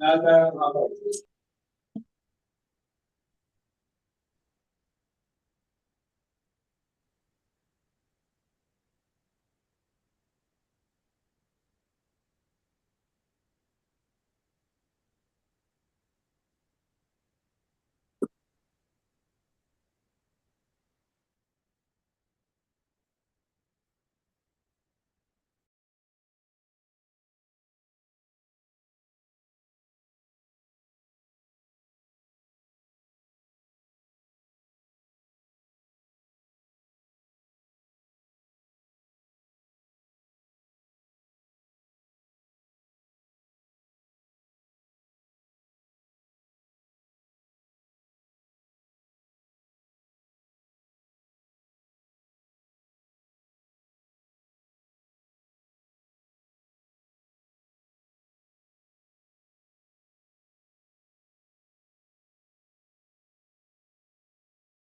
Nereden?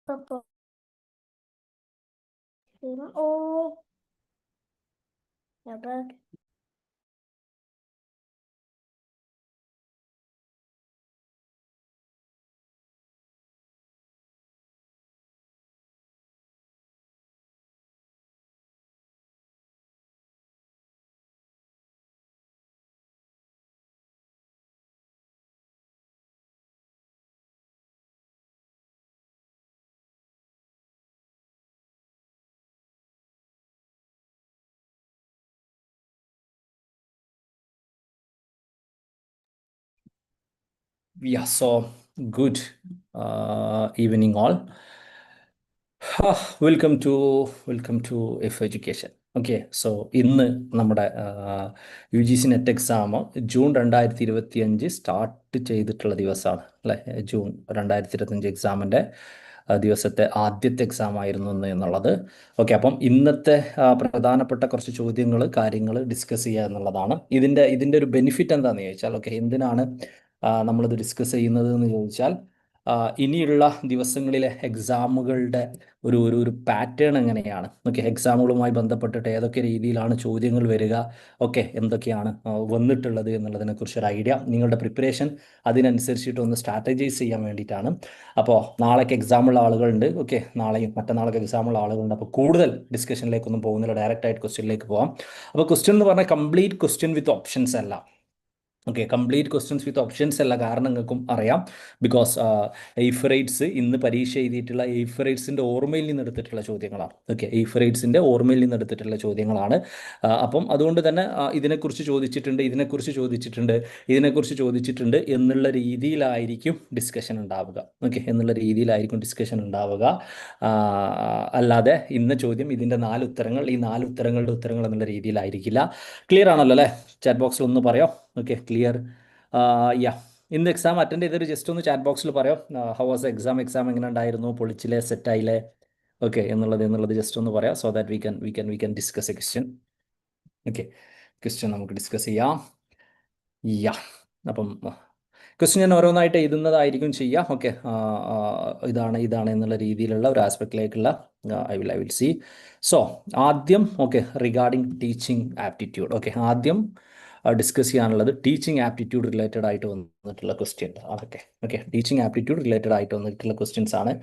Baba. O. Ya bak. Yeah, so good uh, evening all. Welcome to welcome to F education okay so ഇന്ന് നമ്മുടെ U G C NET exam June രണ്ടായിരത്തി ഇരുപത്തി അഞ്ച് start ചെയ്തിട്ടുള്ള ദിവസമാണ് അല്ലേ? June രണ്ടായിരത്തി ഇരുപത്തഞ്ച് എക്സാമിന്റെ ദിവസത്തെ ആദ്യത്തെ എക്സാം ആയിരുന്നു എന്നുള്ളത്. ഓക്കെ അപ്പം ഇന്നത്തെ ആ, പ്രധാനപ്പെട്ട കുറച്ച് ചോദ്യങ്ങൾ കാര്യങ്ങൾ ഡിസ്കസ് ചെയ്യുക എന്നുള്ളതാണ്. ഇതിന്റെ ഇതിന്റെ ഒരു ബെനിഫിറ്റ് എന്താണെന്ന് ചോദിച്ചാൽ ഓക്കെ എന്തിനാണ് നമ്മളിത് ഡിസ്കസ് ചെയ്യുന്നത് എന്ന് ചോദിച്ചാൽ ഇനിയുള്ള ദിവസങ്ങളിലെ എക്സാമുകളുടെ ഒരു ഒരു ഒരു പാറ്റേൺ എങ്ങനെയാണ്? ഓക്കെ എക്സാമുകളുമായി ബന്ധപ്പെട്ടിട്ട് ഏതൊക്കെ രീതിയിലാണ് ചോദ്യങ്ങൾ വരിക? ഓക്കെ എന്തൊക്കെയാണ് വന്നിട്ടുള്ളത് എന്നുള്ളതിനെ കുറിച്ച് ഒരു ഐഡിയ നിങ്ങളുടെ പ്രിപ്പറേഷൻ അതിനനുസരിച്ചിട്ട് ഒന്ന് സ്ട്രാറ്റജൈസ് ചെയ്യാൻ വേണ്ടിയിട്ടാണ്. അപ്പോൾ നാളേക്ക് എക്സാമുള്ള ആളുകളുണ്ട്. ഓക്കെ നാളെയും മറ്റന്നാളൊക്കെ എക്സാമുള്ള ആളുകളുണ്ട്. അപ്പോൾ കൂടുതൽ ഡിസ്കഷനിലേക്കൊന്നും പോകുന്നില്ല. ഡയറക്റ്റ് ആയിട്ട് ക്വസ്റ്റ്യനിലേക്ക് പോകാം അപ്പോൾ ക്വസ്റ്റ്യൻ എന്ന് പറഞ്ഞാൽ കംപ്ലീറ്റ് ക്വസ്റ്റ്യൻ വിത്ത് ഓപ്ഷൻസ് അല്ല. Okay complete questions with options അല്ല കാരണം നിങ്ങൾക്കും അറിയാം ബിക്കോസ് എയ്ഫറൈറ്റ്സ് ഇന്ന് പരീക്ഷ എഴുതിയിട്ടുള്ള എയ്ഫറൈറ്റ്സിന്റെ ഓർമ്മയിൽ നിന്ന് എടുത്തിട്ടുള്ള ചോദ്യങ്ങളാണ്. ഓക്കെ എയ്ഫറൈറ്റ്സിന്റെ ഓർമ്മയിൽ നിന്ന് എടുത്തിട്ടുള്ള ചോദ്യങ്ങളാണ്. അപ്പം അതുകൊണ്ട് തന്നെ ഇതിനെക്കുറിച്ച് ചോദിച്ചിട്ടുണ്ട് ഇതിനെക്കുറിച്ച് ചോദിച്ചിട്ടുണ്ട് ഇതിനെക്കുറിച്ച് ചോദിച്ചിട്ടുണ്ട് എന്നുള്ള രീതിയിലായിരിക്കും ഡിസ്കഷൻ ഉണ്ടാവുക. ഓക്കെ എന്നുള്ള രീതിയിലായിരിക്കും ഡിസ്കഷൻ ഉണ്ടാവുക. അല്ലാതെ ഇന്ന ചോദ്യം ഇതിന്റെ നാല് ഉത്തരങ്ങൾ ഈ നാല് ഉത്തരങ്ങളുടെ ഉത്തരങ്ങൾ എന്നുള്ള രീതിയിലായിരിക്കില്ല. ക്ലിയർ ആണല്ലോ അല്ലേ? ചാറ്റ് ബോക്സിൽ ഒന്ന് പറയാം? ഓക്കെ ക്ലിയർ യാ ഇന്ന് എക്സാം അറ്റൻഡ് ചെയ്തൊരു ജസ്റ്റ് ഒന്ന് ചാറ്റ് ബോക്സിൽ പറയാം? ഹൗ വാസ് എക്സാം എക്സാം എങ്ങനെ ഉണ്ടായിരുന്നു? പൊളിച്ചിലെ സെറ്റായില്ലേ ഓക്കെ എന്നുള്ളത് എന്നുള്ളത് ജസ്റ്റ് ഒന്ന് പറയാം. So that we can we can we can discuss a question okay question നമുക്ക് ഡിസ്കസ് ചെയ്യാം. യാ അപ്പം ക്വസ്റ്റ്യൻ ഞാൻ ഓരോന്നായിട്ട് എഴുതുന്നതായിരിക്കും ചെയ്യുക ഓക്കെ ഇതാണ് ഇതാണ് എന്നുള്ള രീതിയിലുള്ള ഒരു ആസ്പെക്റ്റിലേക്കുള്ള I will I will see so ആദ്യം okay regarding teaching aptitude okay ആദ്യം ഡിസ്കസ് ചെയ്യാനുള്ളത് ടീച്ചിങ് ആപ്റ്റിറ്റ്യൂഡ് റിലേറ്റഡ് ആയിട്ട് വന്നിട്ടുള്ള ക്വസ്റ്റ്യൻ അതൊക്കെ. ഓക്കെ ടീച്ചിങ് ആപ്റ്റിറ്റ്യൂഡ് റിലേറ്റഡ് ആയിട്ട് വന്നിട്ടുള്ള ക്വസ്റ്റ്യൻസ് ആണ്.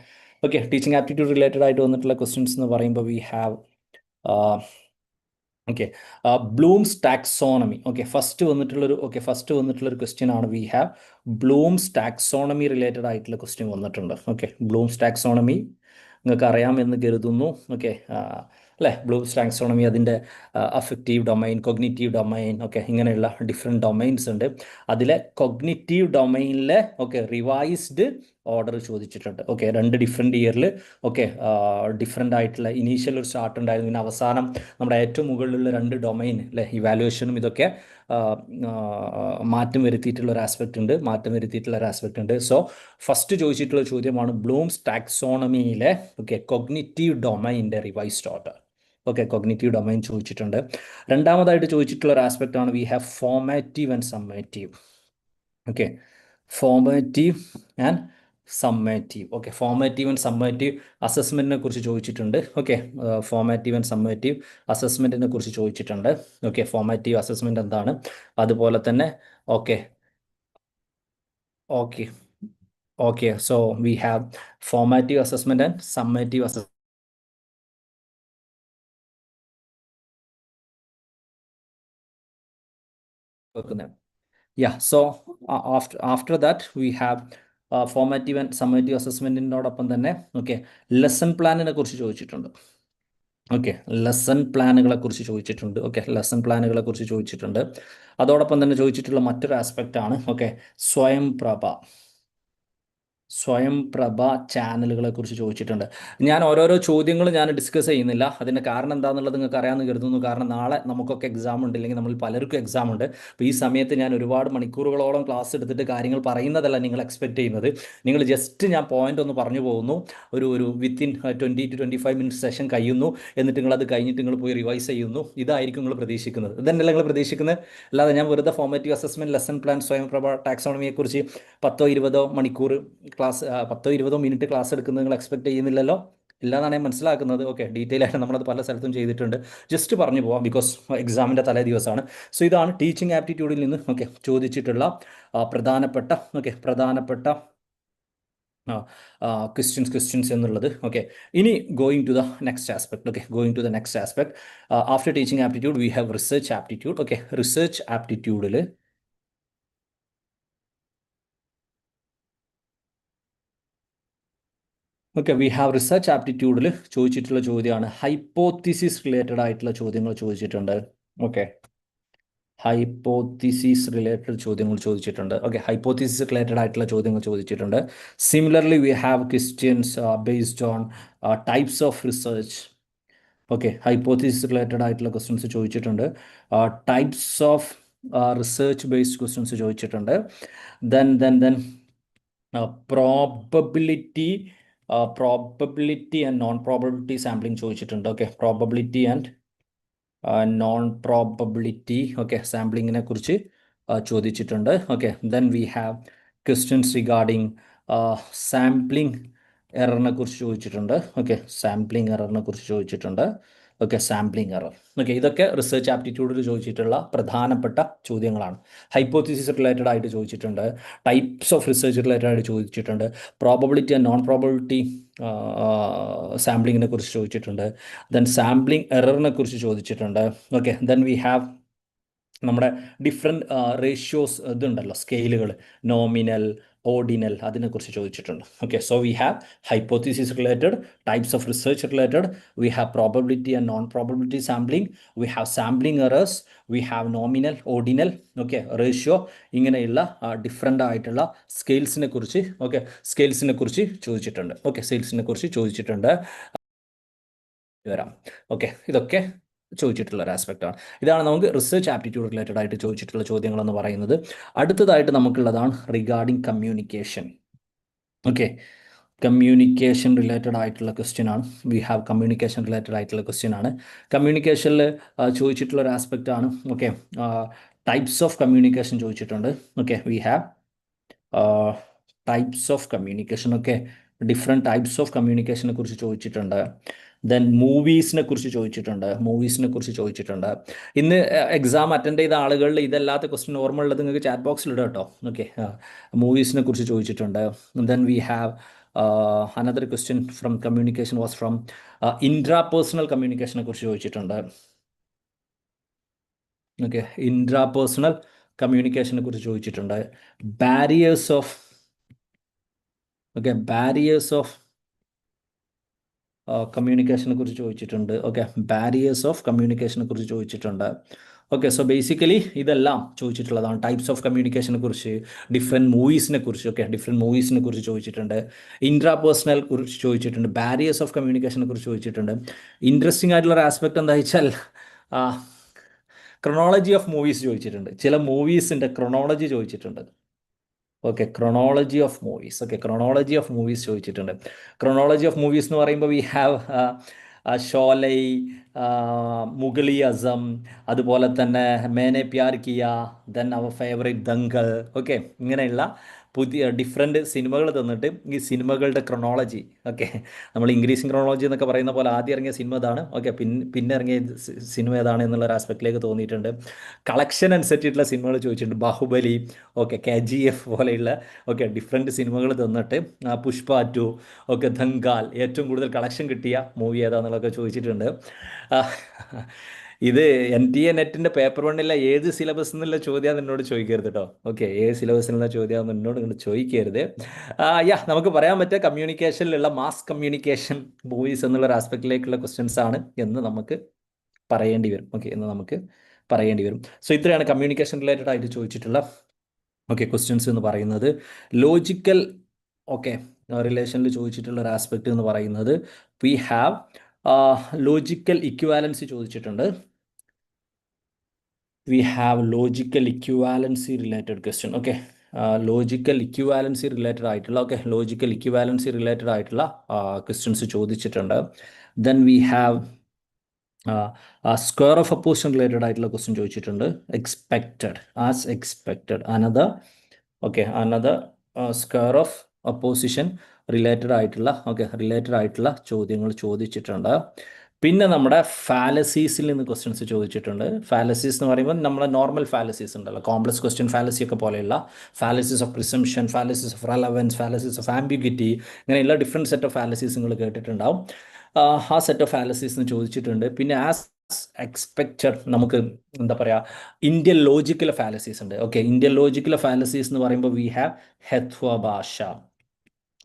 ഓക്കെ ടീച്ചിങ് ആപ്റ്റിറ്റ്യൂഡ് റിലേറ്റഡ് ആയിട്ട് വന്നിട്ടുള്ള ക്വസ്റ്റ്യൻസ് എന്ന് പറയുമ്പോൾ we have okay Bloom's taxonomy okay first വന്നിട്ടുള്ളൊരു okay first വന്നിട്ടുള്ളൊരു ക്വസ്റ്റ്യൻ ആണ് we have Bloom's taxonomy related ആയിട്ടുള്ള ക്വസ്റ്റ്യൻ വന്നിട്ടുണ്ട്. ഓക്കെ ബ്ലൂംസ് ടാക്സോണമി നിങ്ങൾക്ക് അറിയാമെന്ന് കരുതുന്നു. ഓക്കെ അല്ലേ? ബ്ലൂംസ് ടാക്സോണമി അതിന്റെ affective domain cognitive domain okay ഇങ്ങനെയുള്ള ഡിഫറെന്റ് ഡൊമൈൻസ് ഉണ്ട്. അതിലെ കൊഗ്നിറ്റീവ് ഡൊമൈനിലെ ഓക്കെ റിവൈസ്ഡ് ഓർഡർ ചോദിച്ചിട്ടുണ്ട്. ഓക്കെ രണ്ട് ഡിഫറെന്റ് ഇയറിൽ ഓക്കെ ഡിഫറെന്റ് ആയിട്ടുള്ള ഇനീഷ്യൽ ഒരു സ്റ്റാർട്ട് ഉണ്ടായിരുന്നു. പിന്നെ അവസാനം നമ്മുടെ ഏറ്റവും മുകളിലുള്ള രണ്ട് ഡൊമൈൻ അല്ലേ ഇവാലുവേഷനും ഇതൊക്കെ മാറ്റം വരുത്തിയിട്ടുള്ള ഒരു ആസ്പെക്റ്റ് ഉണ്ട് മാറ്റം വരുത്തിയിട്ടുള്ള ഒരു ആസ്പെക്റ്റ് ഉണ്ട്. സോ ഫസ്റ്റ് ചോദിച്ചിട്ടുള്ള ചോദ്യമാണ് ബ്ലൂംസ് ടാക്സോണമിയിലെ okay cognitive ഡൊമൈന്റെ revised order okay cognitive domain ചോദിച്ചിട്ടുണ്ട്. രണ്ടാമതായിട്ട് ചോദിച്ചിട്ടുള്ള ഒരു ആസ്പെക്റ്റ് ആണ് we have formative and summative okay formative and summative okay formative and summative അസസ്മെന്റിനെ കുറിച്ച് ചോദിച്ചിട്ടുണ്ട് ഓക്കെ ഫോമാറ്റീവ് ആൻഡ് സമ്മേറ്റീവ് അസസ്മെന്റിനെ കുറിച്ച് ചോദിച്ചിട്ടുണ്ട് ഓക്കെ ഫോമാറ്റീവ് അസസ്മെന്റ് എന്താണ് അതുപോലെ തന്നെ okay okay Okay. So we have formative assessment and summative assessment. Yeah. So uh, after after that we have formative and summative അസസ്മെന്റിനോടൊപ്പം തന്നെ okay lesson പ്ലാനിനെ കുറിച്ച് ചോദിച്ചിട്ടുണ്ട്. Okay lesson പ്ലാനുകളെ കുറിച്ച് ചോദിച്ചിട്ടുണ്ട്. ഓക്കെ ലെസൺ പ്ലാനുകളെ കുറിച്ച് ചോദിച്ചിട്ടുണ്ട്. അതോടൊപ്പം തന്നെ ചോദിച്ചിട്ടുള്ള മറ്റൊരു ആസ്പെക്റ്റ് ആണ് ഓക്കെ സ്വയം പ്രഭ. സ്വയംപ്രഭ ചാനലുകളെ കുറിച്ച് ചോദിച്ചിട്ടുണ്ട്. ഞാൻ ഓരോരോ ചോദ്യങ്ങൾ ഞാൻ ഡിസ്കസ് ചെയ്യുന്നില്ല. അതിന്റെ കാരണം എന്താണെന്നുള്ളത് നിങ്ങൾക്ക് അറിയാമെന്ന് കരുതുന്നു. കാരണം നാളെ നമുക്കൊക്കെ എക്സാം ഉണ്ട് അല്ലെങ്കിൽ നമ്മൾ പലർക്കും എക്സാം ഉണ്ട്. അപ്പോൾ ഈ സമയത്ത് ഞാൻ ഒരുപാട് മണിക്കൂറുകളോളം ക്ലാസ് എടുത്തിട്ട് കാര്യങ്ങൾ പറയുന്നതല്ല നിങ്ങൾ എക്സ്പെക്ട് ചെയ്യുന്നത്. നിങ്ങൾ ജസ്റ്റ് ഞാൻ പോയിന്റ് ഒന്ന് പറഞ്ഞു പോകുന്നു. ഒരു ഒരു within twenty two twenty five minutes session കഴിയുന്നു. എന്നിട്ട് നിങ്ങൾ അത് കഴിഞ്ഞിട്ട് നിങ്ങൾ പോയി റിവൈസ് ചെയ്യുന്നു. ഇതായിരിക്കും നിങ്ങൾ പ്രതീക്ഷിക്കുന്നത്. ഇതന്നെയല്ല നിങ്ങൾ പ്രതീക്ഷിക്കുന്നത്? അല്ലാതെ ഞാൻ വെറുതെ ഫോർമാറ്റീവ് അസസ്മെന്റ് ലെസൺ പ്ലാൻ സ്വയം സ്വയംപ്രഭ ടാക്സോണമിയെക്കുറിച്ച് പത്തോ ഇരുപതോ മണിക്കൂർ ക്ലാസ് പത്തോ ഇരുപതോ മിനിറ്റ് ക്ലാസ് എടുക്കുന്നത് നിങ്ങൾ എക്സ്പെക്ട് ചെയ്യുന്നില്ലല്ലോ? ഇല്ലാന്നാണ് ഞാൻ മനസ്സിലാക്കുന്നത്. ഓക്കെ ഡീറ്റെയിൽ ആയിട്ട് നമ്മളത് പല സ്ഥലത്തും ചെയ്തിട്ടുണ്ട്. ജസ്റ്റ് പറഞ്ഞു പോവാം ബിക്കോസ് എക്സാമിന്റെ തലേ ദിവസമാണ്. സോ ഇതാണ് ടീച്ചിങ് ആപ്റ്റിറ്റ്യൂഡിൽ നിന്ന് ഓക്കെ ചോദിച്ചിട്ടുള്ള പ്രധാനപ്പെട്ട ഓക്കെ പ്രധാനപ്പെട്ട ക്വസ്റ്റ്യൻസ് ക്വസ്റ്റ്യൻസ് എന്നുള്ളത്. ഓക്കെ ഇനി going to the next aspect okay going to the next aspect after teaching aptitude we have research aptitude okay research ആപ്റ്റിറ്റ്യൂഡിൽ okay we have research ആപ്റ്റിറ്റ്യൂഡിൽ ചോദിച്ചിട്ടുള്ള ചോദ്യമാണ് ഹൈപ്പോത്തിസിസ് റിലേറ്റഡ് ആയിട്ടുള്ള ചോദ്യങ്ങൾ ചോദിച്ചിട്ടുണ്ട്. ഓക്കെ ഹൈപ്പോത്തിസിസ് റിലേറ്റഡ് ചോദ്യങ്ങൾ ചോദിച്ചിട്ടുണ്ട്. ഓക്കെ ഹൈപ്പോത്തിസിസ് റിലേറ്റഡ് ആയിട്ടുള്ള ചോദ്യങ്ങൾ ചോദിച്ചിട്ടുണ്ട്. Similarly we have questions based on types of research okay hypothesis related ആയിട്ടുള്ള ക്വസ്റ്റ്യൻസ് ചോദിച്ചിട്ടുണ്ട്. Types of research based questions ചോദിച്ചിട്ടുണ്ട്. Then then then probability probability and non probability sampling ചോദിച്ചിട്ടുണ്ട്. Okay probability and non probability okay സാമ്പിളിങ്ങിനെ കുറിച്ച് ചോദിച്ചിട്ടുണ്ട്. Okay then we have questions regarding sampling എററിനെ കുറിച്ച് ചോദിച്ചിട്ടുണ്ട്. Okay sampling എററിനെ കുറിച്ച് ചോദിച്ചിട്ടുണ്ട്. ഓക്കെ സാമ്പിളിംഗ് എറർ ഓക്കെ ഇതൊക്കെ റിസർച്ച് ആപ്റ്റിറ്റ്യൂഡിൽ ചോദിച്ചിട്ടുള്ള പ്രധാനപ്പെട്ട ചോദ്യങ്ങളാണ്. ഹൈപ്പോത്തിസിസ് റിലേറ്റഡ് ആയിട്ട് ചോദിച്ചിട്ടുണ്ട്. ടൈപ്സ് ഓഫ് റിസർച്ച് റിലേറ്റഡ് ആയിട്ട് ചോദിച്ചിട്ടുണ്ട്. പ്രോബബിലിറ്റി ആൻഡ് നോൺ പ്രോബബിലിറ്റി സാമ്പിളിങ്ങിനെ കുറിച്ച് ചോദിച്ചിട്ടുണ്ട്. ദെൻ സാമ്പിളിംഗ് എററിനെ കുറിച്ച് ചോദിച്ചിട്ടുണ്ട്. ഓക്കെ ദെൻ വി ഹാവ് നമ്മുടെ ഡിഫറെന്റ് റേഷ്യോസ് ഇതുണ്ടല്ലോ സ്കെയിലുകൾ നോമിനൽ ഓർഡിനൽ അതിനെക്കുറിച്ച് ചോദിച്ചിട്ടുണ്ട്. Okay so we have hypothesis related types of research related we have probability and non probability sampling we have sampling errors we have nominal ordinal okay ratio ഇങ്ങനെയുള്ള different ആയിട്ടുള്ള സ്കെയിൽസിനെ കുറിച്ച് okay സ്കെയിൽസിനെ കുറിച്ച് ചോദിച്ചിട്ടുണ്ട്. Okay സെയിൽസിനെ കുറിച്ച് ചോദിച്ചിട്ടുണ്ട്. വരാം. ഓക്കെ ഇതൊക്കെ ചോദിച്ചിട്ടുള്ള ഒരു ആസ്പെക്റ്റാണ് ഇതാണ് നമുക്ക് റിസർച്ച് ആപ്റ്റിറ്റ്യൂഡ് റിലേറ്റഡ് ആയിട്ട് ചോദിച്ചിട്ടുള്ള ചോദ്യങ്ങൾ എന്ന് പറയുന്നത്. അടുത്തതായിട്ട് നമുക്കുള്ളതാണ് regarding communication okay communication related ആയിട്ടുള്ള ക്വസ്റ്റ്യൻ ആണ്. വി ഹാവ് കമ്മ്യൂണിക്കേഷൻ റിലേറ്റഡ് ആയിട്ടുള്ള ക്വസ്റ്റ്യൻ ആണ്. കമ്മ്യൂണിക്കേഷനിൽ ചോദിച്ചിട്ടുള്ള ഒരു ആസ്പെക്റ്റ് ആണ്. ഓക്കെ ടൈപ്സ് ഓഫ് കമ്മ്യൂണിക്കേഷൻ ചോദിച്ചിട്ടുണ്ട്. Okay we have types of communication okay different types of കമ്മ്യൂണിക്കേഷനെ കുറിച്ച് ചോദിച്ചിട്ടുണ്ട്. ദെൻ മൂവീസിനെ കുറിച്ച് ചോദിച്ചിട്ടുണ്ട് മൂവീസിനെ കുറിച്ച് ചോദിച്ചിട്ടുണ്ട്. ഇന്ന് എക്സാം അറ്റൻഡ് ചെയ്ത ആളുകളിൽ ഇതല്ലാത്ത ക്വസ്റ്റ്യൻ ഓർമ്മ ഉള്ളത് നിങ്ങൾക്ക് ചാറ്റ് ബോക്സിൽ ഇടാം കേട്ടോ. ഓക്കെ മൂവീസിനെ കുറിച്ച് ചോദിച്ചിട്ടുണ്ട്. Then we have another question from communication was from intrapersonal കമ്മ്യൂണിക്കേഷനെ കുറിച്ച് ചോദിച്ചിട്ടുണ്ട്. ഓക്കെ ഇൻട്രാ പേഴ്സണൽ കമ്മ്യൂണിക്കേഷനെ കുറിച്ച് ചോദിച്ചിട്ടുണ്ട്. Barriers of okay barriers of കമ്മ്യൂണിക്കേഷനെ കുറിച്ച് ചോദിച്ചിട്ടുണ്ട്. ഓക്കെ ബാരിയേഴ്സ് ഓഫ് കമ്മ്യൂണിക്കേഷനെ കുറിച്ച് ചോദിച്ചിട്ടുണ്ട്. ഓക്കെ സോ ബേസിക്കലി ഇതെല്ലാം ചോദിച്ചിട്ടുള്ളതാണ്. ടൈപ്സ് ഓഫ് കമ്മ്യൂണിക്കേഷനെ കുറിച്ച് ഡിഫറെന്റ് മൂവീസിനെ കുറിച്ച്. ഓക്കെ ഡിഫറെന്റ് മൂവീസിനെ കുറിച്ച് ചോദിച്ചിട്ടുണ്ട്. ഇൻട്രാ പേഴ്സണൽ കുറിച്ച് ചോദിച്ചിട്ടുണ്ട്. ബാരിയേഴ്സ് ഓഫ് കമ്മ്യൂണിക്കേഷനെ കുറിച്ച് ചോദിച്ചിട്ടുണ്ട്. ഇൻട്രസ്റ്റിംഗ് ആയിട്ടുള്ള ഒരു ആസ്പെക്ട് എന്താ വെച്ചാൽ ക്രൊണോളജി ഓഫ് മൂവീസ് ചോദിച്ചിട്ടുണ്ട്. ചില മൂവീസിന്റെ ക്രൊണോളജി ചോദിച്ചിട്ടുണ്ട്. Okay chronology of movies okay chronology of movies ചോദിച്ചിട്ടുണ്ട്. ക്രൊണോളജി ഓഫ് മൂവീസ് എന്ന് പറയുമ്പോൾ വി ഹാവ് ഷോലൈ മുഗളി അസം അതുപോലെ തന്നെ Maine Pyar Kiya then our favourite Dangal okay ഇങ്ങനെയുള്ള പുതിയ ഡിഫറെന്റ് സിനിമകൾ തന്നിട്ട് ഈ സിനിമകളുടെ ക്രൊണോളജി ഓക്കെ നമ്മൾ ഇംഗ്ലീഷിങ് ക്രൊണോളജി എന്നൊക്കെ പറയുന്ന പോലെ ആദ്യം ഇറങ്ങിയ സിനിമ ഇതാണ് ഓക്കെ പിന്നെ പിന്നെ ഇറങ്ങിയ സിനിമ ഏതാണ് എന്നുള്ള ഒരു ആസ്പെക്റ്റിലേക്ക് തോന്നിയിട്ടുണ്ട്. കളക്ഷൻ അനുസരിച്ചിട്ടുള്ള സിനിമകൾ ചോദിച്ചിട്ടുണ്ട്. Baahubali okay K G F പോലെയുള്ള ഓക്കെ ഡിഫറെന്റ് സിനിമകൾ തന്നിട്ട് പുഷ്പ ടു ഓക്കെ ധങ്കാൽ ഏറ്റവും കൂടുതൽ കളക്ഷൻ കിട്ടിയ മൂവി ഏതാണെന്നുള്ളതൊക്കെ ചോദിച്ചിട്ടുണ്ട്. ഇത് എൻ ടി എ നെറ്റിന്റെ പേപ്പർ വണ്ണില്ല ഏത് സിലബസ് എന്നുള്ള ചോദ്യം എന്നോട് ചോദിക്കരുത് കേട്ടോ ഓക്കെ ഏത് സിലബസ് എന്നുള്ള ചോദ്യം എന്നോട് ഇങ്ങോട്ട് ചോദിക്കരുത്. യാ നമുക്ക് പറയാൻ പറ്റുക കമ്മ്യൂണിക്കേഷനിലുള്ള മാസ് കമ്മ്യൂണിക്കേഷൻ മൂവീസ് എന്നുള്ള ഒരു ആസ്പെക്റ്റിലേക്കുള്ള ക്വസ്റ്റ്യൻസ് ആണ് എന്ന് നമുക്ക് പറയേണ്ടി വരും. ഓക്കെ എന്ന് നമുക്ക് പറയേണ്ടി വരും. സോ ഇത്രയാണ് കമ്മ്യൂണിക്കേഷൻ റിലേറ്റഡ് ആയിട്ട് ചോദിച്ചിട്ടുള്ള ഓക്കെ ക്വസ്റ്റ്യൻസ് എന്ന് പറയുന്നത്. ലോജിക്കൽ ഓക്കെ റിലേഷനിൽ ചോദിച്ചിട്ടുള്ള ഒരു ആസ്പെക്റ്റ് എന്ന് പറയുന്നത് വി ഹാവ് ലോജിക്കൽ ഇക്വാലൻസി ചോദിച്ചിട്ടുണ്ട്. We have logical equivalency related question okay logical equivalency related ആയിട്ടുള്ള ഓക്കെ ലോജിക്കൽ ഇക്വാലൻസി റിലേറ്റഡ് ആയിട്ടുള്ള ക്വസ്റ്റ്യൻസ് ചോദിച്ചിട്ടുണ്ട്. Then we have square of opposition related ആയിട്ടുള്ള ക്വസ്റ്റ്യൻ ചോദിച്ചിട്ടുണ്ട്. Expected as expected another okay another square of opposition related ആയിട്ടുള്ള okay related ആയിട്ടുള്ള ചോദ്യങ്ങൾ ചോദിച്ചിട്ടുണ്ട്. പിന്നെ നമ്മുടെ ഫാലസീസിൽ നിന്ന് ക്വസ്റ്റ്യൻസ് ചോദിച്ചിട്ടുണ്ട്. ഫാലസീസ് എന്ന് പറയുമ്പോൾ നമ്മുടെ നോർമൽ ഫാലസീസ് ഉണ്ടല്ലോ. കോംപ്ലക്സ് ക്വസ്റ്റ്യൻ ഫാലസി ഒക്കെ പോലെയുള്ള fallacies of presumption fallacies of relevance fallacies of ambiguity ഇങ്ങനെയുള്ള ഡിഫറെന്റ് സെറ്റ് ഓഫ് ഫാലസീസ് നിങ്ങൾ കേട്ടിട്ടുണ്ടാവും. ആ സെറ്റ് ഓഫ് ഫാലസീസ് എന്ന് ചോദിച്ചിട്ടുണ്ട്. പിന്നെ ആസ് എക്സ്പെക്റ്റഡ് നമുക്ക് എന്താ പറയുക ഇന്ത്യൻ ലോജിക്കൽ ഫാലസീസ് ഉണ്ട്. ഓക്കെ ഇന്ത്യൻ ലോജിക്കൽ ഫാലസീസ് എന്ന് പറയുമ്പോൾ വി ഹാവ് ഹെത്വ ഭാഷ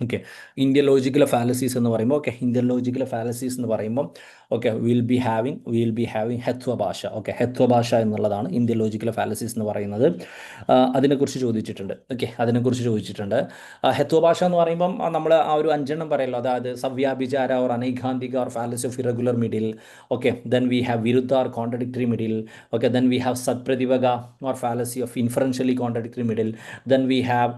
ഓക്കെ ഇന്ത്യൻ ലോജിക്കൽ ഫാലസീസ് എന്ന് പറയുമ്പോൾ ഓക്കെ ഇന്ത്യൻ ലോജിക്കൽ ഫാലസീസ് എന്ന് പറയുമ്പോൾ okay will be having will be having ഹെത്വ ഭാഷ ഓക്കെ ഹെത്വ ഭാഷ എന്നുള്ളതാണ് ഇന്ത്യൻ ലോജിക്കൽ ഫാലസീസ് എന്ന് പറയുന്നത്. അതിനെക്കുറിച്ച് ചോദിച്ചിട്ടുണ്ട്. ഓക്കെ അതിനെക്കുറിച്ച് ചോദിച്ചിട്ടുണ്ട്. ഹെത്വ ഭാഷ എന്ന് പറയുമ്പം നമ്മൾ ആ ഒരു അഞ്ചെണ്ണം പറയല്ലോ. അതായത് സവ്യാഭിചാര or അനൈകാന്തിക or fallacy of irregular middle okay then we have വിരുദ്ധ or contradictory middle okay then we have സത്പ്രതിവക or fallacy of inferentially contradictory middle then we have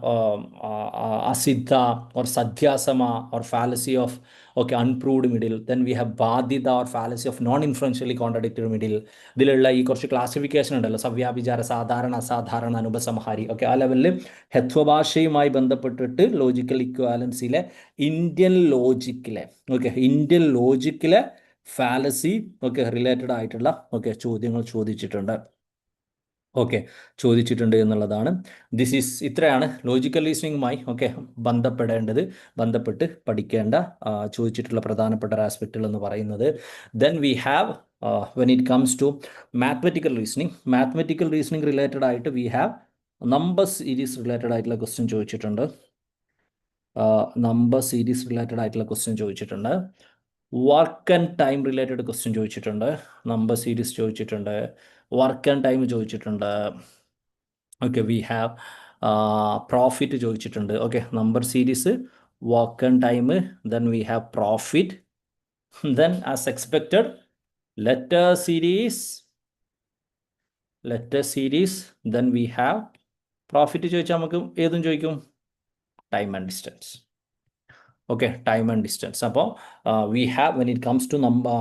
അസിദ്ധ or സദ്യാസമ or fallacy of okay unproved middle then we have ബാധ്യത or fallacy of non influentially contradictory middle ഇതിലുള്ള ഈ കുറച്ച് classification ഉണ്ടല്ലോ. സവ്യാഭിചാര സാധാരണ അസാധാരണ അനുപസംഹാരി. Okay ആ ലെവലിൽ ഹെത്വഭാഷയുമായി ബന്ധപ്പെട്ടിട്ട് ലോജിക്കൽ ഇക്വാലൻസിയിലെ ഇന്ത്യൻ ലോജിക്കിലെ ഓക്കെ ഇന്ത്യൻ ലോജിക്കിലെ ഫാലസി ഒക്കെ റിലേറ്റഡ് ആയിട്ടുള്ള ഓക്കെ ചോദ്യങ്ങൾ ചോദിച്ചിട്ടുണ്ട്. ഓക്കെ ചോദിച്ചിട്ടുണ്ട് എന്നുള്ളതാണ്. ദിസ് ഈസ് ഇത്രയാണ്. ലോജിക്കൽ റീസണിങ്ങുമായി ഓക്കെ ബന്ധപ്പെടേണ്ടത് ബന്ധപ്പെട്ട് പഠിക്കേണ്ട ചോദിച്ചിട്ടുള്ള പ്രധാനപ്പെട്ട ഒരു ആസ്പെക്റ്റുകൾ എന്ന് പറയുന്നത്. Then we have when it comes to mathematical reasoning mathematical reasoning related ആയിട്ട് we have number series related ആയിട്ടുള്ള ക്വസ്റ്റ്യൻ ചോദിച്ചിട്ടുണ്ട്. നമ്പർ സീരീസ് റിലേറ്റഡ് ആയിട്ടുള്ള ക്വസ്റ്റ്യൻ ചോദിച്ചിട്ടുണ്ട്. Work and time related question ചോദിച്ചിട്ടുണ്ട്. നമ്പർ സീരീസ് ചോദിച്ചിട്ടുണ്ട്. വർക്ക് ആൻഡ് ടൈം ചോദിച്ചിട്ടുണ്ട്. Okay we have profit ചോദിച്ചിട്ടുണ്ട്. Okay number series work and time then we have profit then as expected letter series letter series then we have profit ചോദിച്ചാൽ നമുക്ക് ഏതും ചോദിക്കും? Time and distance okay time and distance അപ്പോൾ we have when it comes to number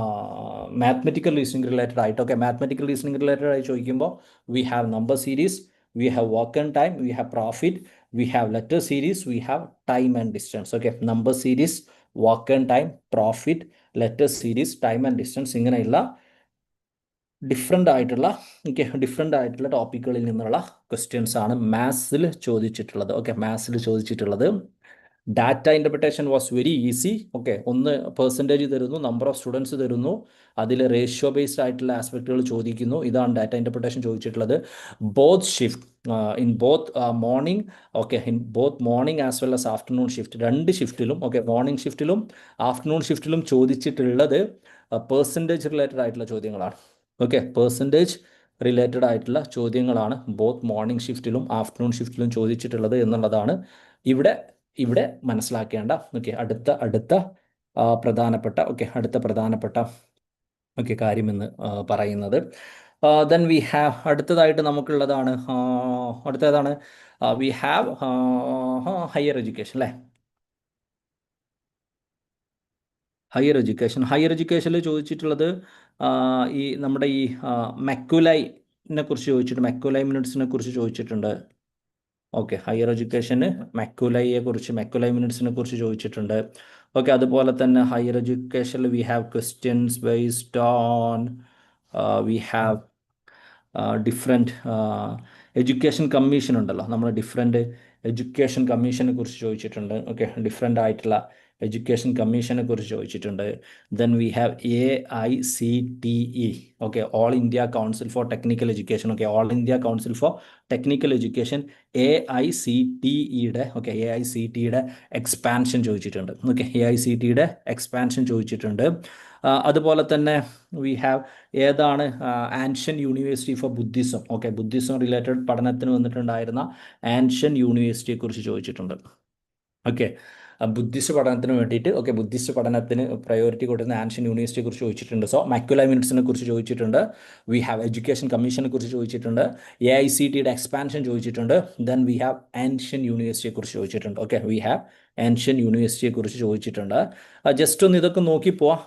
mathematical reasoning related ആയിട്ട് okay mathematical reasoning related ആയി ചോദിക്കുമ്പോൾ we have number series we have work and time we have profit we have letter series we have time and distance okay number series work and time profit letter series time and distance ഇങ്ങനെയുള്ള different ആയിട്ടുള്ള okay different ആയിട്ടുള്ള ടോപ്പിക്കുകളിൽ നിന്നുള്ള questions ആണ് മാത്സിൽ ചോദിച്ചിട്ടുള്ളത്. Okay മാത്സിൽ ചോദിച്ചിട്ടുള്ളത്. Data interpretation was very easy okay ഒന്ന് പെർസെന്റേജ് തരുന്നു നമ്പർ ഓഫ് സ്റ്റുഡൻസ് തരുന്നു. അതിൽ റേഷ്യോ ബേസ്ഡ് ആയിട്ടുള്ള ആസ്പെക്റ്റുകൾ ചോദിക്കുന്നു. ഇതാണ് ഡാറ്റ ഇന്റർപ്രിട്ടേഷൻ ചോദിച്ചിട്ടുള്ളത്. Both shift in both morning okay in both morning as well as afternoon shift രണ്ട് ഷിഫ്റ്റിലും ഓക്കെ മോർണിംഗ് ഷിഫ്റ്റിലും ആഫ്റ്റർനൂൺ ഷിഫ്റ്റിലും ചോദിച്ചിട്ടുള്ളത് പെർസെന്റേജ് റിലേറ്റഡ് ആയിട്ടുള്ള ചോദ്യങ്ങളാണ്. ഓക്കെ പെർസെന്റേജ് റിലേറ്റഡ് ആയിട്ടുള്ള ചോദ്യങ്ങളാണ് ബോത്ത് മോർണിംഗ് ഷിഫ്റ്റിലും ആഫ്റ്റർനൂൺ ഷിഫ്റ്റിലും ചോദിച്ചിട്ടുള്ളത് എന്നുള്ളതാണ്. ഇവിടെ ഇവിടെ മനസ്സിലാക്കേണ്ട ഓക്കെ അടുത്ത അടുത്ത പ്രധാനപ്പെട്ട ഓക്കെ അടുത്ത പ്രധാനപ്പെട്ട ഓക്കെ കാര്യമെന്ന് പറയുന്നത്. ദെൻ വി ഹാവ് അടുത്തതായിട്ട് നമുക്കുള്ളതാണ് അടുത്തതാണ് വി ഹാവ് ഹയർ എഡ്യൂക്കേഷൻ അല്ലേ? ഹയർ എഡ്യൂക്കേഷൻ ഹയർ എഡ്യൂക്കേഷനിൽ ചോദിച്ചിട്ടുള്ളത് ഈ നമ്മുടെ ഈ മെക്കുലൈനെ കുറിച്ച് ചോദിച്ചിട്ട് മെക്കുലൈ മിനിറ്റ്സിനെ കുറിച്ച് ചോദിച്ചിട്ടുണ്ട്. ഓക്കെ ഹയർ എഡ്യൂക്കേഷന് മെക്കുലൈയെ കുറിച്ച് മെക്കുലൈ മിനിറ്റ്സിനെ കുറിച്ച് ചോദിച്ചിട്ടുണ്ട്. ഓക്കെ അതുപോലെ തന്നെ higher എഡ്യൂക്കേഷനിൽ we have questions based on we have different education commission ഉണ്ടല്ലോ. നമ്മൾ ഡിഫറെന്റ് എഡ്യൂക്കേഷൻ കമ്മീഷനെ കുറിച്ച് ചോദിച്ചിട്ടുണ്ട്. ഓക്കെ ഡിഫറെന്റ് ആയിട്ടുള്ള എഡ്യൂക്കേഷൻ കമ്മീഷനെ കുറിച്ച് ചോദിച്ചിട്ടുണ്ട്. Then we have A I C T E okay all India council for technical education okay all India council for technical education A I C T ഇയുടെ okay A I C T ടിയുടെ expansion ചോദിച്ചിട്ടുണ്ട്. Okay A I C ടിയുടെ expansion ചോദിച്ചിട്ടുണ്ട്. അതുപോലെ തന്നെ we have ഏതാണ് ancient university for Buddhism okay Buddhism related പഠനത്തിന് വന്നിട്ടുണ്ടായിരുന്ന ആൻഷ്യൻ യൂണിവേഴ്സിറ്റിയെ കുറിച്ച് ചോദിച്ചിട്ടുണ്ട്. ഓക്കെ ബുദ്ധിസ്റ്റ് പഠനത്തിന് വേണ്ടിയിട്ട് ഓക്കെ ബുദ്ധിസ്റ്റ് പഠനത്തിന് പ്രയോറിറ്റി കൊടുക്കുന്ന ആൻഷ്യൻ യൂണിവേഴ്സിറ്റിയെ കുറിച്ച് ചോദിച്ചിട്ടുണ്ട്. സോ മക്യുല മിനിറ്റ്സിനെ കുറിച്ച് ചോദിച്ചിട്ടുണ്ട്. വി ഹാവ് എഡ്യൂക്കേഷൻ കമ്മീഷനെ കുറിച്ച് ചോദിച്ചിട്ടുണ്ട്. എ ഐ സി ടിയുടെ എക്സ്പാൻഷൻ ചോദിച്ചിട്ടുണ്ട്. ദെൻ വി ഹാവ് ആൻഷ്യൻ യൂണിവേഴ്സിറ്റിയെ കുറിച്ച് ചോദിച്ചിട്ടുണ്ട്. ഓക്കെ വി ഹാവ് ആൻഷ്യൻ യൂണിവേഴ്സിറ്റിയെ കുറിച്ച് ചോദിച്ചിട്ടുണ്ട് ജസ്റ്റ് ഒന്ന് ഇതൊക്കെ നോക്കി പോവാം.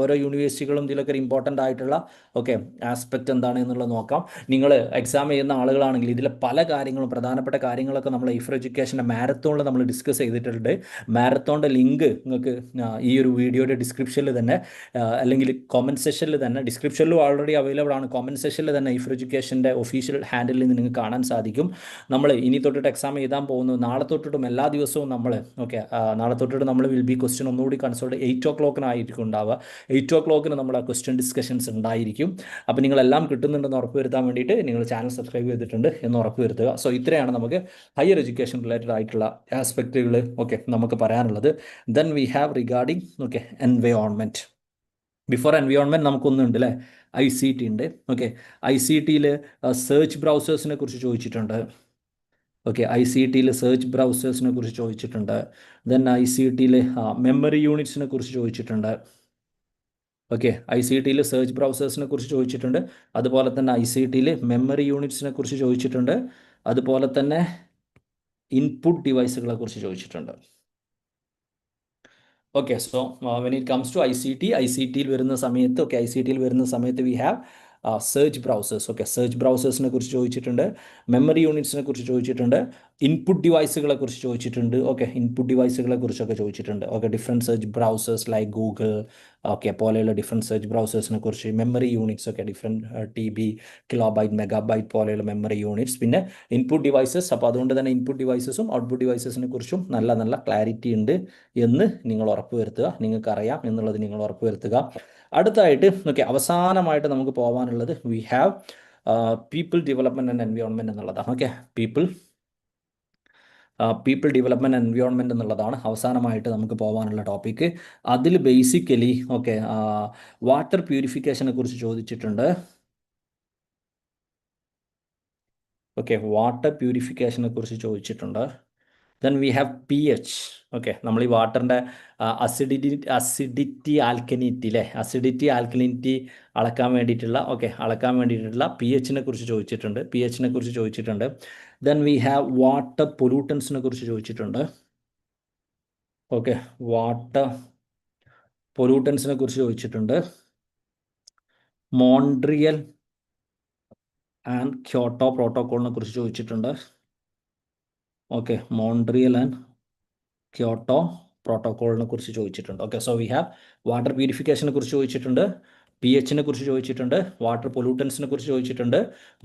ഓരോ യൂണിവേഴ്സിറ്റികളും ഇതിലൊക്കെ ഒരു ഇമ്പോർട്ടന്റ് ആയിട്ടുള്ള ഓക്കെ ആസ്പെക്റ്റ് എന്താണ് എന്നുള്ളത് നോക്കാം. നിങ്ങൾ എക്സാം ചെയ്യുന്ന ആളുകളാണെങ്കിൽ ഇതിലെ പല കാര്യങ്ങളും പ്രധാനപ്പെട്ട കാര്യങ്ങളൊക്കെ നമ്മൾ ഇഫർ എഡ്യൂക്കേഷന്റെ മാരത്തോണിൽ നമ്മൾ ഡിസ്കസ് ചെയ്തിട്ടുണ്ട്. മാരത്തോണിന്റെ ലിങ്ക് നിങ്ങൾക്ക് ഈ ഒരു വീഡിയോയുടെ ഡിസ്ക്രിപ്ഷനിൽ തന്നെ അല്ലെങ്കിൽ കോമന്റ് സെഷനിൽ തന്നെ ഡിസ്ക്രിപ്ഷനിലും ഓൾറെഡി അവൈലബിൾ ആണ്. കോമന്റ് സെഷനിൽ തന്നെ ഇഫർ എഡ്യൂക്കേഷന്റെ ഒഫീഷ്യൽ നിന്ന് നിങ്ങൾക്ക് കാണാൻ സാധിക്കും. നമ്മൾ ഇനി തൊട്ടിട്ട് എക്സാം എഴുതാൻ പോകുന്നു. നാളെ തൊട്ടിട്ടും എല്ലാ ദിവസവും നമ്മൾ ഓക്കെ നാളെ തൊട്ടിട്ട് നമ്മൾ വിൽ ബി ക്വസ്റ്റ്യൻ ഒന്നുകൂടി കൺസോൾട്ട് എയ്റ്റ് ഓ ക്ലോക്കിനായിരിക്കും ഉണ്ടാവുക. എയ്റ്റ് ഓ ക്ലോക്കിന് നമ്മൾ ആ ക്വസ്റ്റ്യൻ ഡിസ്കഷൻസ് ഉണ്ടായിരിക്കും. അപ്പോൾ നിങ്ങളെല്ലാം കിട്ടുന്നുണ്ടെന്ന് ഉറപ്പ് വരുത്താൻ വേണ്ടിയിട്ട് നിങ്ങൾ ചാനൽ സബ്സ്ക്രൈബ് ചെയ്തിട്ടുണ്ട് എന്ന് ഉറപ്പ് വരുത്തുക സോ ഇത്രയാണ് നമുക്ക് ഹയർ എഡ്യൂക്കേഷൻ റിലേറ്റഡ് ആയിട്ടുള്ള ആസ്പെക്റ്റുകൾ ഓക്കെ നമുക്ക് പറയാനുള്ളത്. Then we have regarding okay environment before environment നമുക്കൊന്നുണ്ട് അല്ലേ ഐ സി ടി ഉണ്ട് ഓക്കെ ഐ സി ടിയിൽ സെർച്ച് ബ്രൗസേഴ്സിനെ കുറിച്ച് ചോദിച്ചിട്ടുണ്ട്. ഓക്കെ ഐ സി ടിയിലെ സെർച്ച് ബ്രൗസേഴ്സിനെ കുറിച്ച് ചോദിച്ചിട്ടുണ്ട്. ദെൻ ഐ സി ടിയിലെ മെമ്മറി യൂണിറ്റ്സിനെ കുറിച്ച് ചോദിച്ചിട്ടുണ്ട്. ഓക്കെ ഐ സി ടിയിൽ സെർച്ച് ബ്രൗസേഴ്സിനെ കുറിച്ച് ചോദിച്ചിട്ടുണ്ട്. അതുപോലെ തന്നെ ഐ സി ടിയിൽ മെമ്മറി യൂണിറ്റ്സിനെ കുറിച്ച് ചോദിച്ചിട്ടുണ്ട്. അതുപോലെ തന്നെ ഇൻപുട്ട് ഡിവൈസുകളെ കുറിച്ച് ചോദിച്ചിട്ടുണ്ട്. Okay so when it comes to I C T I C ടിയിൽ വരുന്ന സമയത്ത് ഓക്കെ ഐ സി ടിയിൽ വരുന്ന സമയത്ത് we have search browsers okay search ബ്രൗസേഴ്സിനെ കുറിച്ച് ചോദിച്ചിട്ടുണ്ട്. മെമ്മറി യൂണിറ്റ്സിനെ കുറിച്ച് ചോദിച്ചിട്ടുണ്ട്. ഇൻപുട്ട് ഡിവൈസുകളെ കുറിച്ച് ചോദിച്ചിട്ടുണ്ട്. ഓക്കെ ഇൻപുട്ട് ഡിവൈസുകളെ കുറിച്ചൊക്കെ ചോദിച്ചിട്ടുണ്ട്. Okay different search browsers like Google okay പോലെയുള്ള ഡിഫറെന്റ് സെർച്ച് ബ്രൗസേഴ്സിനെ കുറിച്ച് മെമ്മറി യൂണിറ്റ്സ് ഒക്കെ different T B kilobyte megabyte പോലെയുള്ള മെമ്മറി യൂണിറ്റ്സ് പിന്നെ ഇൻപുട്ട് ഡിവൈസസ് അപ്പോൾ അതുകൊണ്ട് തന്നെ ഇൻപുട്ട് ഡിവൈസസും ഔട്ട്പുട്ട് ഡിവൈസസിനെ കുറിച്ചും നല്ല നല്ല ക്ലാരിറ്റി ഉണ്ട് എന്ന് നിങ്ങൾ ഉറപ്പ് വരുത്തുക നിങ്ങൾക്കറിയാം എന്നുള്ളത് നിങ്ങൾ ഉറപ്പ് വരുത്തുക അടുത്തായിട്ട് ഓക്കെ അവസാനമായിട്ട് നമുക്ക് പോകാനുള്ളത് we have people development and environment എന്നുള്ളതാണ് okay people people development environment എന്നുള്ളതാണ് അവസാനമായിട്ട് നമുക്ക് പോകാനുള്ള ടോപ്പിക്ക് അതിൽ ബേസിക്കലി ഓക്കെ വാട്ടർ പ്യൂരിഫിക്കേഷനെ കുറിച്ച് ചോദിച്ചിട്ടുണ്ട്. ഓക്കെ വാട്ടർ പ്യൂരിഫിക്കേഷനെ കുറിച്ച് ചോദിച്ചിട്ടുണ്ട്. Then we have P H okay നമ്മൾ ഈ വാട്ടറിന്റെ അസിഡിറ്റി അസിഡിറ്റി ആൽക്കനിറ്റി അല്ലേ അസിഡിറ്റി ആൽക്കലിനിറ്റി അളക്കാൻ വേണ്ടിയിട്ടുള്ള ഓക്കെ അളക്കാൻ വേണ്ടിയിട്ടുള്ള പി എച്ചിനെ കുറിച്ച് ചോദിച്ചിട്ടുണ്ട്. പി എച്ചിനെ കുറിച്ച് ചോദിച്ചിട്ടുണ്ട്. ദെൻ വി ഹാവ് വാട്ടർ പൊല്യൂട്ടൻസിനെ കുറിച്ച് ചോദിച്ചിട്ടുണ്ട്. ഓക്കെ വാട്ടർ പൊല്യൂട്ടൻസിനെ കുറിച്ച് ചോദിച്ചിട്ടുണ്ട്. മോൺട്രിയൽ ആൻഡ് ക്യോട്ടോ പ്രോട്ടോക്കോളിനെ കുറിച്ച് ചോദിച്ചിട്ടുണ്ട്. ഓക്കെ മോൺട്രിയൽ ആൻഡ് ക്യോട്ടോ പ്രോട്ടോക്കോളിനെ കുറിച്ച് ചോദിച്ചിട്ടുണ്ട്. Okay so we have water പ്യൂരിഫിക്കേഷനെ കുറിച്ച് ചോദിച്ചിട്ടുണ്ട്. പി എച്ചിനെ കുറിച്ച് ചോദിച്ചിട്ടുണ്ട് വാട്ടർ പൊല്യൂട്ടൻസിനെ കുറിച്ച് ചോദിച്ചിട്ടുണ്ട്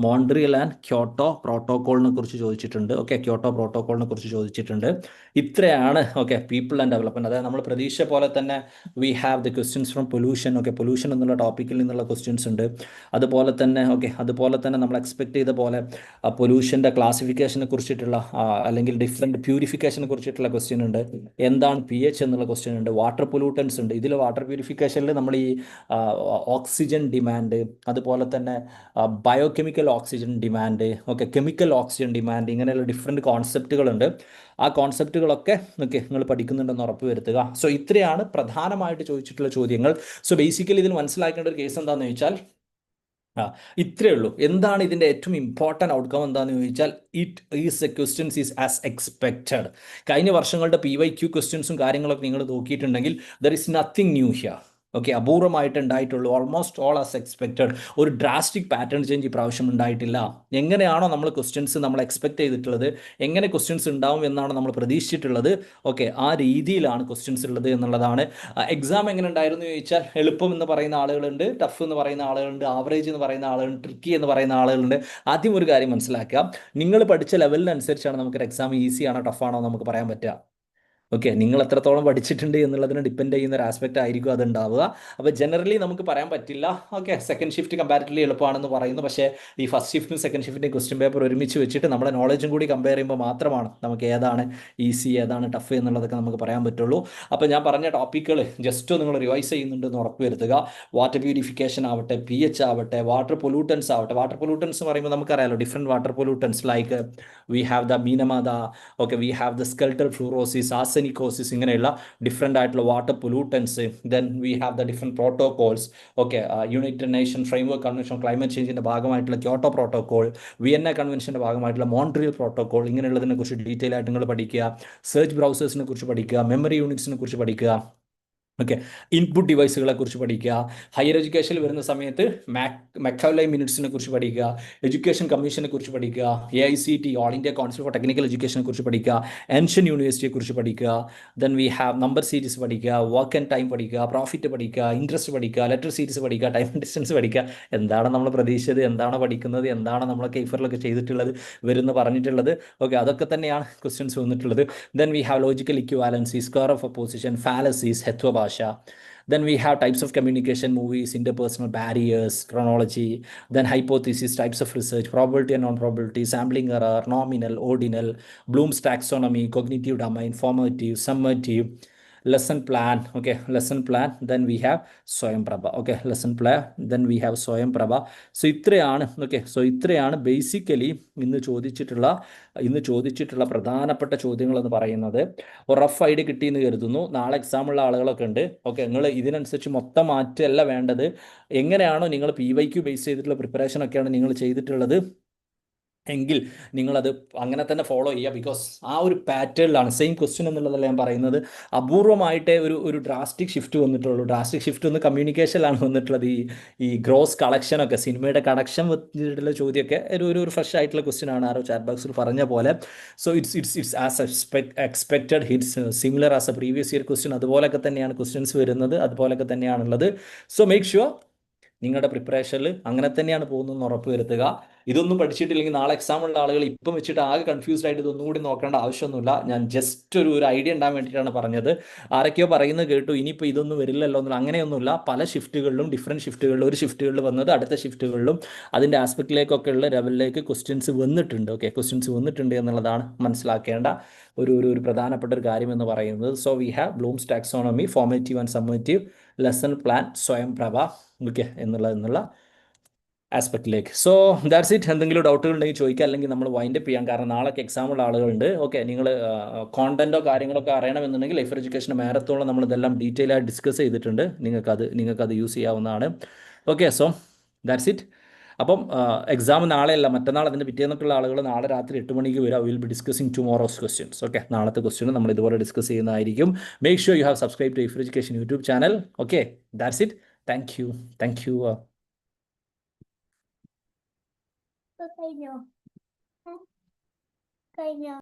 മോൺട്രിയൽ ആൻഡ് ക്യോട്ടോ പ്രോട്ടോക്കോളിനെ കുറിച്ച് ചോദിച്ചിട്ടുണ്ട്. ഓക്കെ ക്യോട്ടോ പ്രോട്ടോക്കോളിനെ കുറിച്ച് ചോദിച്ചിട്ടുണ്ട്. ഇത്രയാണ് ഓക്കെ പീപ്പിൾ ആൻഡ് ഡെവലപ്മെന്റ് അതായത് നമ്മൾ പ്രതീക്ഷ പോലെ തന്നെ we have the questions from pollution okay pollution എന്നുള്ള ടോപ്പിക്കിൽ നിന്നുള്ള ക്വസ്റ്റ്യൻസ് ഉണ്ട്. അതുപോലെ തന്നെ ഓക്കെ അതുപോലെ തന്നെ നമ്മൾ എക്സ്പെക്ട് ചെയ്ത പോലെ പൊല്യൂഷന്റെ ക്ലാസിഫിക്കേഷനെ കുറിച്ചിട്ടുള്ള അല്ലെങ്കിൽ ഡിഫറെന്റ് പ്യൂരിഫിക്കേഷനെ കുറിച്ചിട്ടുള്ള ക്വസ്റ്റ്യൻ ഉണ്ട്. എന്താണ് പി എച്ച് എന്നുള്ള ക്വസ്റ്റ്യൻ ഉണ്ട്. വാട്ടർ പൊല്യൂട്ടൻസ് ഉണ്ട്. ഇതിൽ വാട്ടർ പ്യൂരിഫിക്കേഷനിൽ നമ്മൾ ഈ ഓക്സിജൻ ഡിമാൻഡ് അതുപോലെ തന്നെ biochemical oxygen demand okay chemical oxygen demand ഇങ്ങനെയുള്ള ഡിഫറെന്റ് കോൺസെപ്റ്റുകളുണ്ട് ആ കോൺസെപ്റ്റുകളൊക്കെ ഓക്കെ നിങ്ങൾ പഠിക്കുന്നുണ്ടെന്ന് ഉറപ്പ് വരുത്തുക. സോ ഇത്രയാണ് പ്രധാനമായിട്ട് ചോദിച്ചിട്ടുള്ള ചോദ്യങ്ങൾ. സോ ബേസിക്കലി ഇതിൽ മനസ്സിലാക്കേണ്ട ഒരു കേസ് എന്താണെന്ന് ചോദിച്ചാൽ ആ ഇത്രയേ ഉള്ളൂ. എന്താണ് ഇതിന്റെ ഏറ്റവും ഇമ്പോർട്ടന്റ് ഔട്ട്കം എന്താണെന്ന് ചോദിച്ചാൽ it is a questions is as expected കഴിഞ്ഞ വർഷങ്ങളുടെ പി വൈ ക്യു ക്വസ്റ്റ്യൻസും കാര്യങ്ങളൊക്കെ നിങ്ങൾ നോക്കിയിട്ടുണ്ടെങ്കിൽ there is nothing new here okay അപൂർവമായിട്ട് ഉണ്ടായിട്ടുള്ളൂ ഓൾമോസ്റ്റ് ഓൾ ആസ് എക്സ്പെക്റ്റഡ് ഒരു ഡ്രാസ്റ്റിക് പാറ്റേൺ ചേഞ്ച് ഈ പ്രാവശ്യം ഉണ്ടായിട്ടില്ല. എങ്ങനെയാണോ നമ്മൾ ക്വസ്റ്റ്യൻസ് നമ്മൾ എക്സ്പെക്ട് ചെയ്തിട്ടുള്ളത് എങ്ങനെ ക്വസ്റ്റ്യൻസ് ഉണ്ടാവും എന്നാണ് നമ്മൾ പ്രതീക്ഷിച്ചിട്ടുള്ളത്. ഓക്കെ ആ രീതിയിലാണ് ക്വസ്റ്റ്യൻസ് ഉള്ളത് എന്നുള്ളതാണ്. എക്സാം എങ്ങനെ ഉണ്ടായിരുന്നു ചോദിച്ചാൽ എളുപ്പം എന്ന് പറയുന്ന ആളുകളുണ്ട് ടഫ് എന്ന് പറയുന്ന ആളുകളുണ്ട് ആവറേജ് എന്ന് പറയുന്ന ആളുകളുണ്ട് ട്രിക്കി എന്ന് പറയുന്ന ആളുകളുണ്ട്. ആദ്യം ഒരു കാര്യം മനസ്സിലാക്കുക. നിങ്ങൾ പഠിച്ച ലെവലിനനുസരിച്ചാണ് നമുക്കൊരു എക്സാം ഈസിയാണോ ടഫാണോ നമുക്ക് പറയാൻ പറ്റുക. ഓക്കെ നിങ്ങൾ എത്രത്തോളം പഠിച്ചിട്ടുണ്ട് എന്നുള്ളതിനെ ഡിപ്പെൻഡ് ചെയ്യുന്ന ഒരു ആസ്പെക്റ്റ് ആയിരിക്കും അത് ഉണ്ടാവുക. അപ്പോൾ ജനറലി നമുക്ക് പറയാൻ പറ്റില്ല. ഓക്കെ സെക്കൻഡ് ഷിഫ്റ്റ് കമ്പാരിറ്റീവ്ലി എളുപ്പമാണെന്ന് പറയുന്നു. പക്ഷേ ഈ ഫസ്റ്റ് ഷിഫ്റ്റും സെക്കൻഡ് ഷിഫ്റ്റിന്റെ ക്വസ്റ്റ്യൻ പേപ്പർ ഒരുമിച്ച് വെച്ചിട്ട് നമ്മുടെ നോളജും കൂടി കമ്പയർ ചെയ്യുമ്പോൾ മാത്രമാണ് നമുക്ക് ഏതാണ് ഈസി ഏതാണ് ടഫ് എന്നുള്ളതൊക്കെ നമുക്ക് പറയാൻ പറ്റുള്ളൂ. അപ്പോൾ ഞാൻ പറഞ്ഞ ടോപ്പിക്കുകൾ ജസ്റ്റ് നിങ്ങൾ റിവൈസ് ചെയ്യുന്നുണ്ടെന്ന് ഉറപ്പ് വരുത്തുക വാട്ടർ പ്യൂരിഫിക്കേഷൻ ആവട്ടെ പി എച്ച് ആവട്ടെ വാട്ടർ പൊല്യൂട്ടൻസ് ആവട്ടെ. വാട്ടർ പൊല്യൂട്ടൻസ് പറയുമ്പോൾ നമുക്കറിയാലോ different water pollutants like we have the Minamata okay we have the skeletal fluorosis arsenicosis ഇങ്ങനെയുള്ള ഡിഫറെന്റ് ആയിട്ടുള്ള water pollutants then we have the different protocols okay United Nation framework convention climate ചേഞ്ചിന്റെ ഭാഗമായിട്ടുള്ള Kyoto protocol Vienna കൺവെൻഷന്റെ ഭാഗമായിട്ടുള്ള Montreal protocol ഇങ്ങനെയുള്ളതിനെ കുറിച്ച് detail ആയിട്ട് നിങ്ങൾ പഠിക്കുക. Search ബ്രൗസേഴ്സിനെ കുറിച്ച് പഠിക്കുക. മെമ്മറി യൂണിറ്റ്സിനെ കുറിച്ച് പഠിക്കുക. ഓക്കെ ഇൻപുട്ട് ഡിവൈസുകളെ കുറിച്ച് പഠിക്കുക. ഹയർ എഡ്യൂക്കേഷനിൽ വരുന്ന സമയത്ത് മാക് മെക്കാവലൈ മിനിറ്റ്സിനെ കുറിച്ച് പഠിക്കുക. എഡ്യൂക്കേഷൻ കമ്മീഷനെ കുറിച്ച് പഠിക്കുക. A I C T all India council for technical എഡ്യൂക്കേഷനെ കുറിച്ച് പഠിക്കുക. എൻഷ്യൻ യൂണിവേഴ്സിറ്റിയെ കുറിച്ച് പഠിക്കുക. Then we have number series പഠിക്കുക. വർക്ക് ആൻഡ് ടൈം പഠിക്കുക. പ്രോഫിറ്റ് പഠിക്കുക. ഇൻട്രസ്റ്റ് പഠിക്കുക. ലെറ്റർ സീരീസ് പഠിക്കുക. ടൈം ഡിസ്റ്റൻസ് പഠിക്കുക. എന്താണ് നമ്മൾ പ്രതീക്ഷിച്ചത്? എന്താണ് പഠിക്കുന്നത്? എന്താണ് നമ്മൾ കൈഫറിലൊക്കെ ചെയ്തിട്ടുള്ളത്? വരുന്ന പറഞ്ഞിട്ടുള്ളത്? ഓക്കെ അതൊക്കെ തന്നെയാണ് ക്വസ്റ്റ്യൻസ് വന്നിട്ടുള്ളത്. Then we have logical equivalency square of opposition fallacies ഹെത്വ ഭാഷ then we have types of communication movies interpersonal barriers chronology then hypothesis types of research probability and non-probability sampling error nominal ordinal bloom's taxonomy cognitive domain formative summative lesson plan okay? Lesson plan then we have Swayam Prabha okay lesson plan then we have Swayam Prabha so ഇത്രയാണ് okay so ഇത്രയാണ് basically ഇന്ന് ചോദിച്ചിട്ടുള്ള ഇന്ന് ചോദിച്ചിട്ടുള്ള പ്രധാനപ്പെട്ട ചോദ്യങ്ങൾ എന്ന് പറയുന്നത് റഫ് ഐഡിയ കിട്ടിയെന്ന് കരുതുന്നു. നാളെ എക്സാം ഉള്ള ആളുകളൊക്കെ ഉണ്ട് ഓക്കെ നിങ്ങൾ ഇതിനനുസരിച്ച് മൊത്തം മാറ്റമല്ല വേണ്ടത്. എങ്ങനെയാണോ നിങ്ങൾ പി വൈ ക്യു ബേസ് ചെയ്തിട്ടുള്ള പ്രിപ്പറേഷൻ ഒക്കെയാണ് നിങ്ങൾ ചെയ്തിട്ടുള്ളത്. എങ്കിൽ നിങ്ങളത് അങ്ങനെ തന്നെ ഫോളോ ചെയ്യുക. ബിക്കോസ് ആ ഒരു പാറ്റേണിലാണ് സെയിം ക്വസ്റ്റ്യൻ എന്നുള്ളതല്ല ഞാൻ പറയുന്നത്. അപൂർവമായിട്ടേ ഒരു ഒരു ഡ്രാസ്റ്റിക് ഷിഫ്റ്റ് വന്നിട്ടുള്ളൂ. ഡ്രാസ്റ്റിക് ഷിഫ്റ്റ് ഒന്ന് കമ്മ്യൂണിക്കേഷനിലാണ് വന്നിട്ടുള്ളത് ഈ ഈ ഗ്രോസ് കളക്ഷനൊക്കെ സിനിമയുടെ കളക്ഷൻ വെച്ചിട്ടുള്ള ചോദ്യമൊക്കെ ഒരു ഒരു ഫ്രഷ് ആയിട്ടുള്ള ക്വസ്റ്റ്യൻ ആണ്. ആരോ ചാറ്റ് ബോക്സിൽ പറഞ്ഞ പോലെ. So it's it's it's as expected hits similar as a previous year question അതുപോലൊക്കെ തന്നെയാണ് ക്വസ്റ്റ്യൻസ് വരുന്നത്. അതുപോലൊക്കെ തന്നെയാണുള്ളത്. സോ മേക്ക് ഷുവർ നിങ്ങളുടെ പ്രിപ്പറേഷനിൽ അങ്ങനെ തന്നെയാണ് പോകുന്നതെന്ന് ഉറപ്പ് വരുത്തുക. ഇതൊന്നും പഠിച്ചിട്ടില്ലെങ്കിൽ നാളെ എക്സാം ഉള്ള ആളുകൾ ഇപ്പം വെച്ചിട്ട് ആകെ കൺഫ്യൂസ്ഡ് ആയിട്ട് ഇതൊന്നും കൂടി നോക്കേണ്ട ആവശ്യമൊന്നുമില്ല. ഞാൻ ജസ്റ്റ് ഒരു ഒരു ഐഡിയ ഉണ്ടാകാൻ വേണ്ടിയിട്ടാണ് പറഞ്ഞത്. ആരൊക്കെയോ പറയുന്നത് കേട്ടു ഇനിയിപ്പോൾ ഇതൊന്നും വരില്ലല്ലോ എന്നുള്ള അങ്ങനെയൊന്നുമില്ല. പല ഷിഫ്റ്റുകളിലും ഡിഫറെന്റ് ഷിഫ്റ്റുകളിലും ഒരു ഷിഫ്റ്റുകളിൽ വന്നത് അടുത്ത ഷിഫ്റ്റുകളിലും അതിന്റെ ആസ്പെക്റ്റിലേക്കൊക്കെ ഉള്ള ലെവലിലേക്ക് ക്വസ്റ്റ്യൻസ് വന്നിട്ടുണ്ട്. ഓക്കെ ക്വസ്റ്റ്യൻസ് വന്നിട്ടുണ്ട് എന്നുള്ളതാണ് മനസ്സിലാക്കേണ്ട ഒരു ഒരു ഒരു പ്രധാനപ്പെട്ട ഒരു കാര്യം എന്ന് പറയുന്നത്. So we have Bloom's taxonomy formative and summative lesson plan Swayam Prabha okay എന്നുള്ള എന്നുള്ള ആസ്പെക്റ്റിലേക്ക് സോ ദാറ്റ്സ് ഇറ്റ് എന്തെങ്കിലും ഡൗട്ടുകൾ ഉണ്ടെങ്കിൽ ചോദിക്കുക. അല്ലെങ്കിൽ നമ്മൾ വൈൻഡ് അപ്പ് ചെയ്യാം. കാരണം നാളെ എക്സാമുള്ള ആളുകളുണ്ട്. ഓക്കെ നിങ്ങൾ കോണ്ടന്റോ കാര്യങ്ങളൊക്കെ അറിയണമെന്നുണ്ടെങ്കിൽ ലൈഫ് എഡ്യൂക്കേഷൻ മാരത്തോളം നമ്മൾ ഇതെല്ലാം ഡീറ്റെയിൽ ആയി ഡിസ്കസ് ചെയ്തിട്ടുണ്ട്. നിങ്ങൾക്ക് അത് നിങ്ങൾക്ക് അത് യൂസ് ചെയ്യാവുന്നതാണ്. ഓക്കെ സോ ദാറ്റ്സ് ഇറ്റ് അപ്പം എക്സാം നാളെയല്ല മറ്റന്നാൾ അതിന്റെ പിറ്റേന്നൊക്കെയുള്ള ആളുകൾ നാളെ രാത്രി എട്ട് മണിക്ക് വരിക will be discussing tomorrow's questions okay നാളത്തെ ക്വസ്റ്റ്യൻ നമ്മൾ ഇതുപോലെ ഡിസ്കസ് ചെയ്യുന്നതായിരിക്കും. Make sure you have subscribe to if education YouTube channel okay that's it thank you thank you കഴിഞ്ഞോ? കഴിഞ്ഞോ?